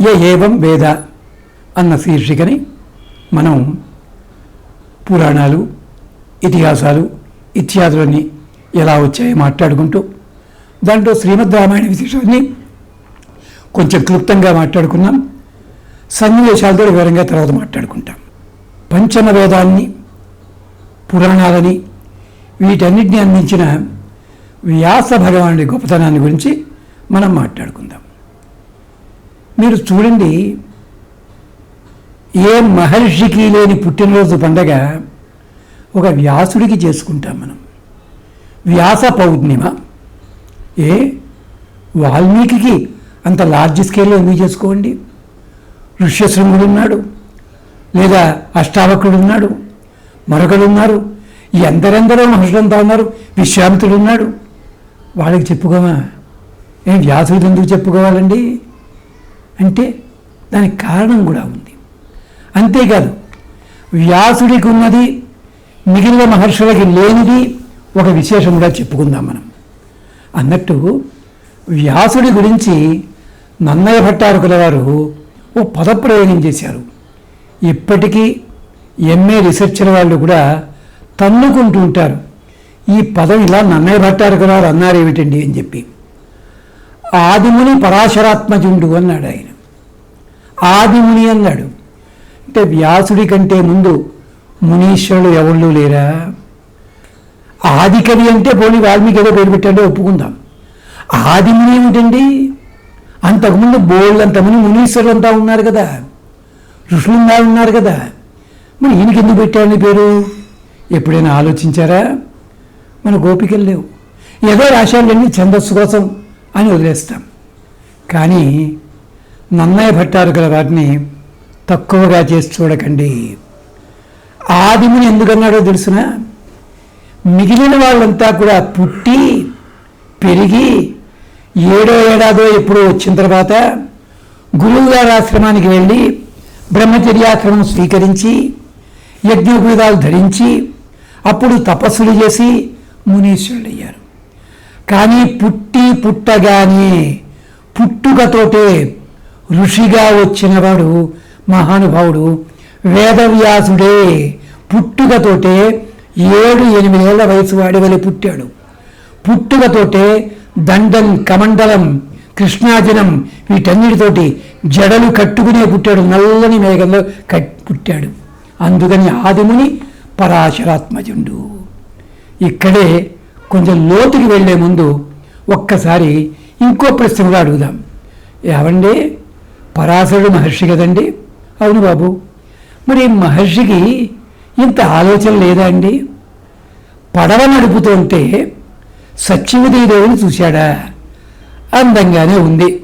ఏ ఏవం వేద అన్న శీర్షికని మనం పురాణాలు ఇతిహాసాలు ఇత్యాదులన్నీ ఎలా వచ్చాయో మాట్లాడుకుంటూ దాంట్లో శ్రీమద్ రామాయణ విశేషాన్ని కొంచెం క్లుప్తంగా మాట్లాడుకున్నాం. సన్నివేశాలతో వివరంగా తర్వాత మాట్లాడుకుంటాం. పంచమ వేదాన్ని పురాణాలని వీటన్నిటిని అందించిన వ్యాస భగవానుడి గొప్పతనాన్ని గురించి మనం మాట్లాడుకుందాం. మీరు చూడండి ఏ మహర్షికి లేని పుట్టినరోజు పండగ ఒక వ్యాసుడికి చేసుకుంటాం మనం. వ్యాస పౌర్ణిమ. ఏ? వాల్మీకి అంత లార్జ్ స్కేల్లో ఎందుకు చేసుకోండి? ఋష్యశృంగుడు ఉన్నాడు లేదా అష్టావకుడు ఉన్నాడు మరొకడు ఉన్నారు ఎందరెందరో మనుషులంతా ఉన్నారు విశ్రాంతుడు ఉన్నాడు వాళ్ళకి చెప్పుకోమా? ఏం వ్యాసుడు ఎందుకు చెప్పుకోవాలండి? అంటే దానికి కారణం కూడా ఉంది. అంతేకాదు వ్యాసుడికి ఉన్నది మిగిలిన మహర్షులకి లేనిది ఒక విశేషంగా చెప్పుకుందాం మనం. అన్నట్టు వ్యాసుడి గురించి నన్నయ్య భట్టారకుల వారు ఓ పదప్రయోగం చేశారు. ఇప్పటికీ ఎంఏ రీసెర్చర్ వాళ్ళు కూడా తన్నుకుంటూ ఉంటారు. ఈ పదం ఇలా నన్నయ్య భట్టారకుల వారు అన్నారు ఏమిటండి అని చెప్పి. ఆదిముని పరాశరాత్మజుండు అన్నాడు ఆయన. ఆదిముని అన్నాడు. అంటే వ్యాసుడి కంటే ముందు మునీశ్వరుడు ఎవళ్ళు లేరా? ఆదికవి అంటే పోనీ వాల్మీకి ఏదో పేరు పెట్టాడో ఒప్పుకుందాం. ఆదిముని ఏమిటండి? అంతకుముందు బోళ్ళు మునీశ్వరులు అంతా ఉన్నారు కదా. ఋషులుందా ఉన్నారు కదా. మరి ఈయనకి ఎందుకు పెట్టాడని పేరు? ఎప్పుడైనా ఆలోచించారా? మన గోపికలు లేవు. ఏదో రాశాలన్నీ ఛందస్సు కోసం. అని వదిలేస్తాం. కానీ నన్నయ్య భట్టారకుల వాటిని తక్కువగా చేసి చూడకండి. ఆదిముని ఎందుకన్నాడో తెలుసునా? మిగిలిన వాళ్ళంతా కూడా పుట్టి పెరిగి ఏడో ఏడాదో ఎప్పుడో వచ్చిన తర్వాత గురువుగారి ఆశ్రమానికి వెళ్ళి బ్రహ్మచర్యాశ్రమం స్వీకరించి యజ్ఞోపేదాలు ధరించి అప్పుడు తపస్సులు చేసి మునీశ్వరుడయ్యారు. కానీ పుట్టి పుట్టగానే పుట్టుకతోటే ఋషిగా వచ్చినవాడు మహానుభావుడు వేదవ్యాసుడే పుట్టుకతోటే ఏడు ఎనిమిదేళ్ళ వయసు వాడి వలె పుట్టాడు. పుట్టుకతోటే దండం కమండలం కృష్ణాజనం వీటన్నిటితోటి జడలు కట్టుకునే పుట్టాడు. నల్లని మేఘంలో కట్ పుట్టాడు. అందుకని ఆదిముని పరాశరాత్మజుండు. ఇక్కడే కొంచెం లోతుకి వెళ్ళే ముందు ఒక్కసారి ఇంకో ప్రశ్న కూడా అడుగుదాం. ఏమండి? పరాశరుడు మహర్షి కదండి? అవును బాబు. మరి మహర్షికి ఇంత ఆలోచన లేదా అండి? పడవ నడుపుతుంటే సత్యవతీదేవిని చూశాడా? అందంగానే ఉంది.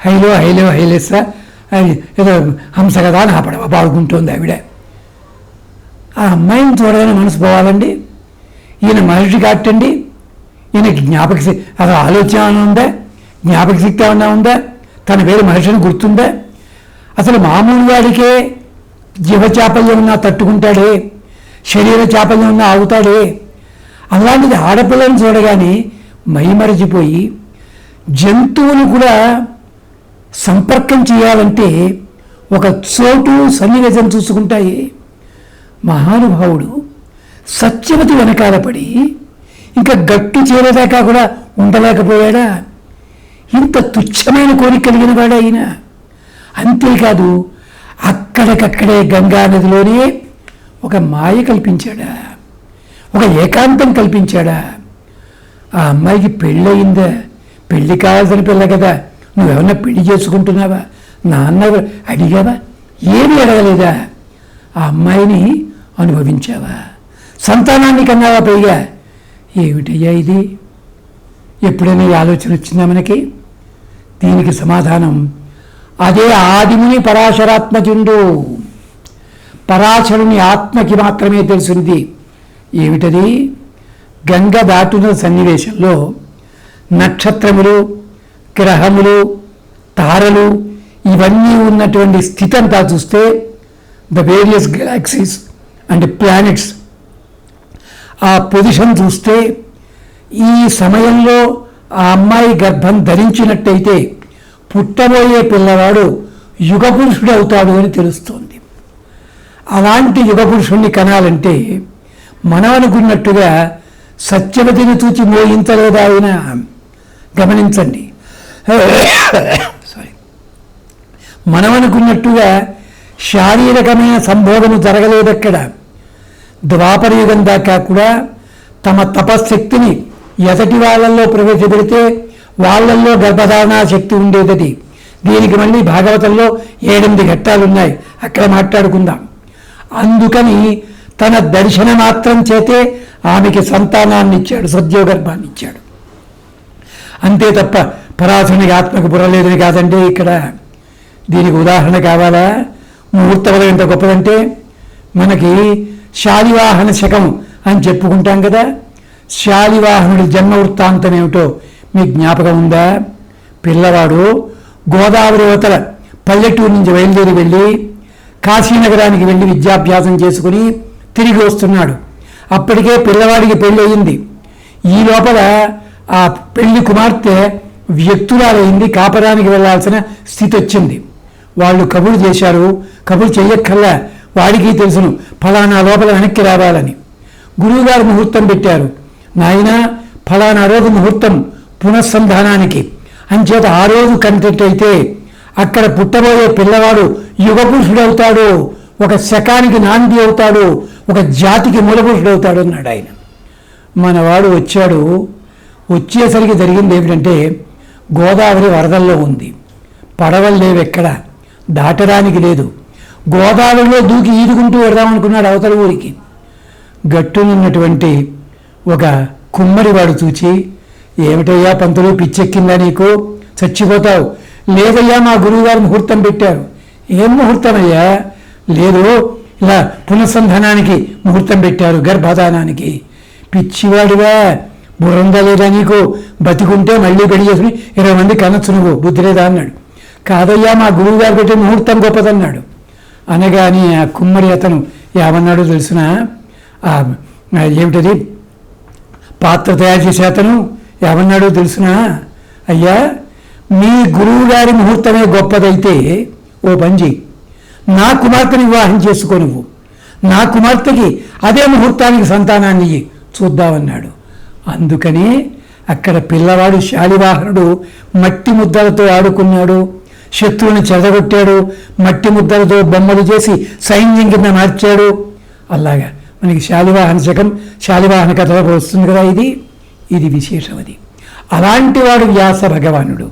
హైలో హైలో హైలెస్స అని ఏదో హంస కదా నా పడవ పాడుకుంటోంది ఆవిడ. ఆ అమ్మాయిని చూడగానే మనసు పోవాలండి. ఈయన మనిషి కాటండి ఈయన జ్ఞాపక శక్తి అసలు ఆలోచన ఏమైనా ఉందా? జ్ఞాపక శక్తి ఏమైనా ఉందా? తన పేరు మనిషిని గుర్తుందా? అసలు మామూలు వాడికే జీవచాపల్యం ఉన్నా తట్టుకుంటాడే శరీర చాపల్యం ఉన్నా ఆగుతాడే. అలాంటిది ఆడపిల్లని చూడగానే మైమరచిపోయి జంతువులు కూడా సంపర్కం చేయాలంటే ఒక చోటు సన్నివేశం చూసుకుంటాయి. మహానుభావుడు సత్యవతి వెనకాల పడి ఇంకా గట్టు చేరేదాకా కూడా ఉండలేకపోయాడా? ఇంత తుచ్చమైన కోరిక కలిగిన వాడా ఆయన అంతేకాదు అక్కడికక్కడే గంగా నదిలోనే ఒక మాయ కల్పించాడా? ఒక ఏకాంతం కల్పించాడా? ఆ అమ్మాయికి పెళ్ళయిందా? పెళ్ళి కావాల్సిన పిల్ల కదా. నువ్వేమన్నా పెళ్ళి చేసుకుంటున్నావా? నాన్న అడిగావా? ఏమీ అడగలేదా? ఆ అమ్మాయిని అనుభవించావా? సంతానాన్ని కన్నాగా పెరిగా. ఏమిటయ్యా ఇది? ఎప్పుడైనా ఈ ఆలోచన వచ్చిందా మనకి? దీనికి సమాధానం అదే ఆదిముని పరాశరాత్మజుండు పరాశరుని ఆత్మకి మాత్రమే తెలిసింది ఏమిటది? గంగ దాటున సన్నివేశంలో నక్షత్రములు గ్రహములు తారలు ఇవన్నీ ఉన్నటువంటి స్థితి అంతా చూస్తే the various galaxies and planets ఆ పొజిషన్ చూస్తే ఈ సమయంలో ఆ అమ్మాయి గర్భం ధరించినట్టయితే పుట్టబోయే పిల్లవాడు యుగపురుషుడు అవుతాడు అని తెలుస్తోంది. అలాంటి యుగపురుషుణ్ణి కనాలంటే మనం అనుకున్నట్టుగా సత్యవతిని చూచి మోయించలేదా ఆయన? గమనించండి. సారీ మనం అనుకున్నట్టుగా శారీరకమైన సంబోధన జరగలేదక్కడ. ద్వాపరయుగం దాకా కూడా తమ తపశ్శక్తిని ఎదటి వాళ్ళల్లో ప్రవేశపెడితే వాళ్ళల్లో గర్భధారణ శక్తి ఉండేదది దీనికి మళ్ళీ భాగవతంలో ఏడెనిమిది ఘట్టాలున్నాయి. అక్కడ మాట్లాడుకుందాం. అందుకని తన దర్శన మాత్రం చేతే ఆమెకి సంతానాన్ని ఇచ్చాడు సద్యోగర్భాన్ని ఇచ్చాడు అంతే తప్ప పరాశునికి ఆత్మకు బుర్రలేదని కాదండి ఇక్కడ. దీనికి ఉదాహరణ కావాలా? ముహూర్తం ఎంత గొప్పదంటే మనకి శాలివాహన శకం అని చెప్పుకుంటాం కదా. శాలివాహనుడి జన్మ వృత్తాంతం ఏమిటో మీకు జ్ఞాపకం ఉందా? పిల్లవాడు గోదావరి అవతల పల్లెటూరు నుంచి బయలుదేరి వెళ్ళి కాశీనగరానికి వెళ్ళి విద్యాభ్యాసం చేసుకుని తిరిగి వస్తున్నాడు. అప్పటికే పిల్లవాడికి పెళ్ళి అయింది. ఈ లోపల ఆ పెళ్ళి కుమార్తె వ్యక్తురాలైంది కాపరానికి వెళ్ళాల్సిన స్థితి వచ్చింది. వాళ్ళు కబురు చేశారు కబురు చెయ్యక్కల్లా వాడికి తెలుసును. ఫలానా లోపల వెనక్కి రావాలని. గురువుగారు ముహూర్తం పెట్టారు. నాయన ఫలానా రోజు ముహూర్తం పునఃసంధానానికి. అంచేత ఆ రోజు కంటెట్టయితే అక్కడ పుట్టబోయే పిల్లవాడు యుగపురుషుడవుతాడు. ఒక శకానికి నాంది అవుతాడు. ఒక జాతికి మూలపురుషుడవుతాడు అన్నాడు ఆయన. మనవాడు వచ్చాడు. వచ్చేసరికి జరిగింది ఏమిటంటే గోదావరి వరదల్లో ఉంది. పడవలు లేవు ఎక్కడ. దాటడానికి లేదు. గోదావరిలో దూకి ఈదుకుంటూ వెడదామనుకున్నాడు అవతల ఊరికి. గట్టునున్నటువంటి ఒక కుమ్మరివాడు చూచి ఏమిటయ్యా పంతులు పిచ్చెక్కిందా నీకు? చచ్చిపోతావు. లేదయ్యా మా గురువుగారు ముహూర్తం పెట్టారు. ఏం ముహూర్తం అయ్యా లేదు ఇలా పునఃసంధానానికి ముహూర్తం పెట్టారు గర్భధానానికి. పిచ్చివాడివా బుర్రందా లేదా నీకు? బతికుంటే మళ్ళీ పెళ్ళి చేసుకుని ఇరవై మంది కనొచ్చు నువ్వు బుద్ధి లేదా? అన్నాడు. కాదయ్యా మా గురువుగారు పెట్టే ముహూర్తం గొప్పదన్నాడు. అనగాని ఆ కుమ్మరి అతను ఏమన్నాడో తెలిసిన? ఏమిటది? పాత్ర తయారు చేసే అతను ఏమన్నాడో తెలిసిన? అయ్యా మీ గురువు గారి ముహూర్తమే గొప్పదైతే ఓ పంజి నా కుమార్తెని వివాహం చేసుకో నువ్వు. నా కుమార్తెకి అదే ముహూర్తానికి సంతానాన్ని చూద్దామన్నాడు. అందుకని అక్కడ పిల్లవాడు శాలివాహనుడు మట్టి ముద్దలతో ఆడుకున్నాడు. శత్రువుని చెదగొట్టాడు మట్టి ముద్దలతో బొమ్మలు చేసి సైన్యం కింద మార్చాడు. అలాగా మనకి శాలివాహన శకం శాలివాహన కథలకు వస్తుంది కదా ఇది? ఇది విశేషం అది. అలాంటి వాడు వ్యాస భగవానుడు.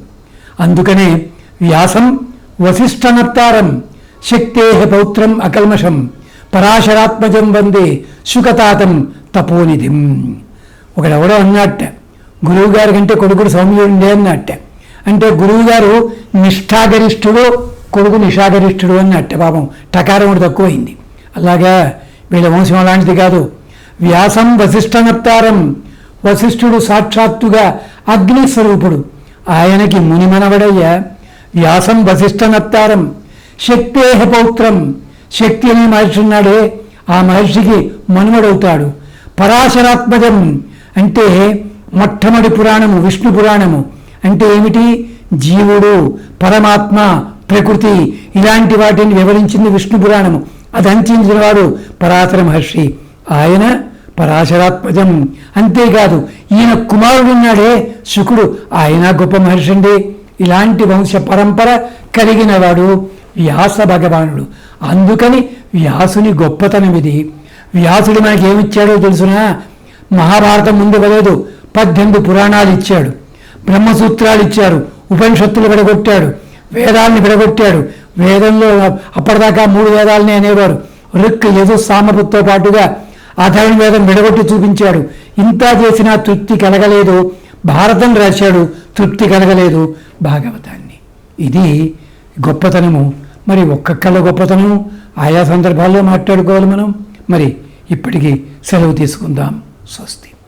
అందుకనే వ్యాసం వశిష్ఠనత్తారం శక్తేహ పౌత్రం అకల్మషం పరాశరాత్మజం వందే శుకతాతం తపోనిధిం. ఒకడెవడో అన్నట్ట గురువుగారి కంటే కొడుకుడు సౌమ్యుడే అన్నట్ట అంటే గురువుగారు నిష్ఠాగరిష్ఠుడు కొడుకు నిషాగరిష్ఠుడు అని పాపం టకారం ఒకటి తక్కువైంది. అలాగా వీళ్ళ వంశం అలాంటిది కాదు. వ్యాసం వశిష్ఠనప్తారం వశిష్ఠుడు సాక్షాత్తుగా అగ్నిస్వరూపుడు. ఆయనకి మునిమనవడయ్య వ్యాసం వశిష్ఠనప్తారం శక్తేహ పౌత్రం. శక్తి అనే మహర్షి ఉన్నాడే ఆ మహర్షికి మనుమడవుతాడు. పరాశరాత్మజం అంటే మొట్టమొదటి పురాణము విష్ణు పురాణము. అంటే ఏమిటి? జీవుడు పరమాత్మ ప్రకృతి ఇలాంటి వాటిని వివరించింది విష్ణు పురాణము. అది అందించిన వాడు పరాశర మహర్షి. ఆయన పరాశరాత్మజం. అంతేకాదు ఈయన కుమారుడున్నాడే శుకుడు. ఆయన గొప్ప మహర్షి అండి. ఇలాంటి వంశ పరంపర కలిగిన వాడు వ్యాస భగవానుడు. అందుకని వ్యాసుని గొప్పతనం ఇది. వ్యాసుడు మనకి ఏమిచ్చాడో తెలుసునా? మహాభారతం ముందు కలదు పద్దెనిమిది పురాణాలు ఇచ్చాడు. బ్రహ్మసూత్రాలు ఇచ్చారు ఉపనిషత్తులు విడగొట్టాడు వేదాల్ని విడగొట్టాడు. వేదంలో అప్పటిదాకా మూడు వేదాలని అనేవారు. రుక్ యజు సామపుతో పాటుగా అధర్మ వేదం విడగొట్టి చూపించాడు. ఇంత చేసినా తృప్తి కలగలేదు. భారతం రాశాడు తృప్తి కలగలేదు భాగవతాన్ని. ఇది గొప్పతనము. మరి ఒక్కొక్కళ్ళ గొప్పతనం ఆయా సందర్భాల్లో మాట్లాడుకోవాలి మనం. మరి ఇప్పటికీ సెలవు తీసుకుందాం. స్వస్తి.